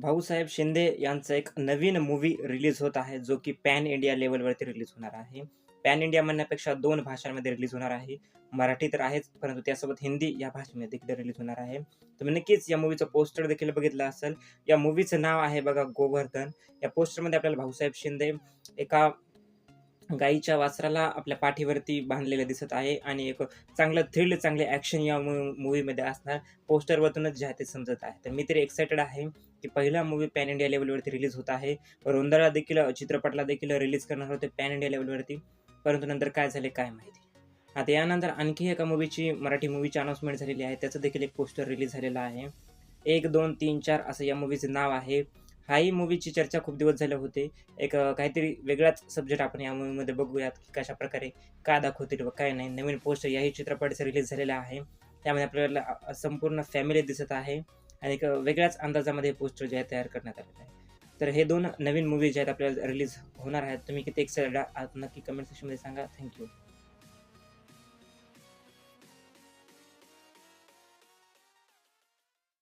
भाऊसाहेब शिंदे यांचा एक नवीन movie release होत आहे जो की पॅन इंडिया लेवलवरती रिलीज होणार आहे. पॅन इंडिया म्हणण्यापेक्षा दोन भाषांमध्ये रिलीज होणार आहे. मराठी तर आहेच परंतु त्यासोबत हिंदी या भाषेमध्ये देखील रिलीज होणार आहे. तुम्ही नक्कीच या मूवीचं पोस्टर देखील बघितलं असेल. या मूवीचं नाव आहे बघा गोवर्धन. या पोस्टरमध्ये आपल्याला भाऊसाहेब शिंदे एका गाईच्या वासराला आपल्या पाठीवरती बांधलेलं दिसत आहे आणि एक चांगलं थ्रिल चांगले ॲक्शन या मूवीमध्ये असणार. पोस्टरवरूनच जे आहे ते समजत आहे. तर मी तरी एक्सायटेड आहे की पहिला मूवी पॅन इंडिया लेवलवरती रिलीज होत आहे. रोंदाला देखील चित्रपटला देखील रिलीज करणार होते पॅन इंडिया लेवलवरती परंतु नंतर काय झाले काय माहिती. आता यानंतर आणखी एका मूवीची मराठी मूवीची अनाउन्समेंट झालेली आहे. त्याचं देखील एक पोस्टर रिलीज झालेलं आहे. एक दोन तीन चार असं या मूवीचं नाव आहे. हाही मूवीची चर्चा खूप दिवस झाले होते. एक काहीतरी वेगळाच सब्जेक्ट आपण या मूवीमध्ये बघूयात की कशा प्रकारे काय दाखवतील व काय नाही. नवीन पोस्टर याही चित्रपटाचं रिलीज झालेला आहे. त्यामध्ये आपल्याला संपूर्ण फॅमिली दिसत आहे आणि एक वेगळ्याच अंदाजामध्ये पोस्टर जे आहे तयार करण्यात आलेलं आहे. तर हे दोन नवीन मूवी जे आहेत आपल्याला रिलीज होणार आहेत. तुम्ही किती एक्साइटेड आहात नक्की कमेंट सेक्शनमध्ये सांगा. थँक्यू